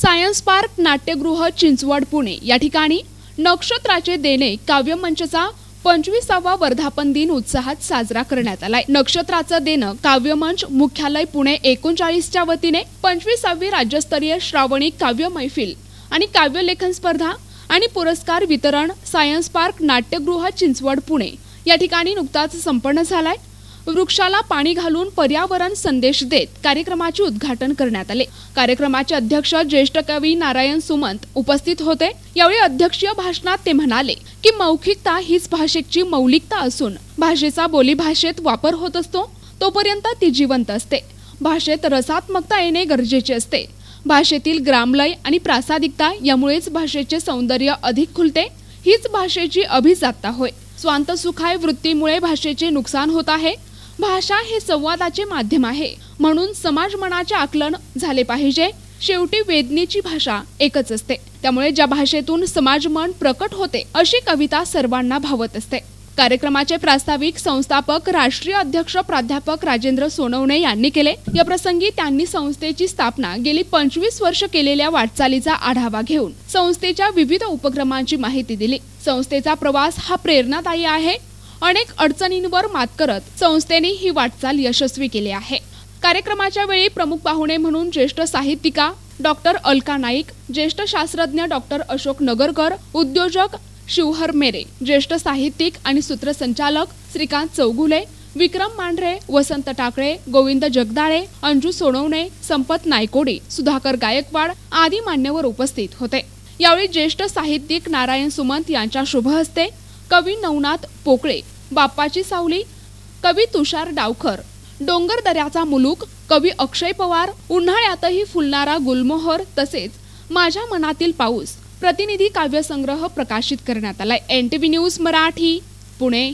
Science park नाट्यगृह चिंचवड पुणे. या ठिकाणी नक्षत्राचे देणे काव्यमंचचा पंचवीसावा वर्धापन दिन उत्साहात साजरा करण्यात आलाय. नक्षत्राचं देणं काव्यमंच मुख्यालय पुणे एकोणचाळीसच्या वतीने पंचवीसावी राज्यस्तरीय श्रावणी काव्य मैफिल आणि काव्यलेखन स्पर्धा आणि पुरस्कार वितरण सायन्स पार्क नाट्यगृह चिंचवड पुणे. या ठिकाणी नुकताच संपन्न झालाय. वृक्षाला पाणी घालून पर्यावरण संदेश देत कार्यक्रमाचे उद्घाटन करण्यात आले. कार्यक्रमाचे अध्यक्ष ज्येष्ठ कवी नारायण सुमंत उपस्थित होते. यावेळी अध्यक्षीय भाषणात ते म्हणाले की मौखिकता हीच भाषेची मौलिकता असून भाषेचा बोलीभाषेत वापर होत असतो तोपर्यंत ती जिवंत असते. भाषेत रसात्मकता येणे गरजेचे असते. भाषेतील ग्रामलय आणि प्रासादिकता यामुळेच भाषेचे सौंदर्य अधिक खुलते. हीच भाषेची अभिजातता होय. स्वांत सुखाय वृत्तीमुळे भाषेचे नुकसान होत आहे. भाषा हे संवादाचे माध्यम आहे. म्हणून समाज मनाचे आकलन झाले पाहिजे. शेवटी वेदनेची भाषा एकच असते. त्यामुळे ज्या भाषेतून समाज मन प्रकट होते अशी कविता सर्वांना भावत असते. कार्यक्रमाचे प्रास्ताविक संस्थापक राष्ट्रीय अध्यक्ष प्राध्यापक राजेंद्र सोनवणे यांनी केले. या प्रसंगी त्यांनी संस्थेची स्थापना गेली पंचवीस वर्ष केलेल्या वाटचालीचा आढावा घेऊन संस्थेच्या विविध उपक्रमांची माहिती दिली. संस्थेचा प्रवास हा प्रेरणादायी आहे. अनेक अडचणींवर मात करत संस्थेने ही वाटचाल यशस्वी केली आहे. कार्यक्रमाच्या वेळी प्रमुख पाहुणे म्हणून ज्येष्ठ साहित्यिका डॉक्टर अलका नाईक ज्येष्ठ शास्त्रज्ञ डॉक्टर अशोक नगरकर उद्योजक शिवहर मेरे ज्येष्ठ साहित्यिक आणि सूत्रसंचालक श्रीकांत चौगुले विक्रम मांढरे वसंत टाकळे गोविंद जगदाळे अंजू सोनवणे संपत नायकोडी सुधाकर गायकवाड आदी मान्यवर उपस्थित होते. यावेळी ज्येष्ठ साहित्यिक नारायण सुमंत यांच्या शुभ हस्ते कवी नवनाथ पोकळे बाप्पाची सावली कवी तुषार डावखर डोंगर दऱ्याचा मुलूक कवी अक्षय पवार उन्हाळ्यातही फुलणारा गुलमोहर तसेच माझ्या मनातील पाऊस प्रतिनिधी काव्यसंग्रह प्रकाशित करण्यात आलाय. N T V news Marathi Pune.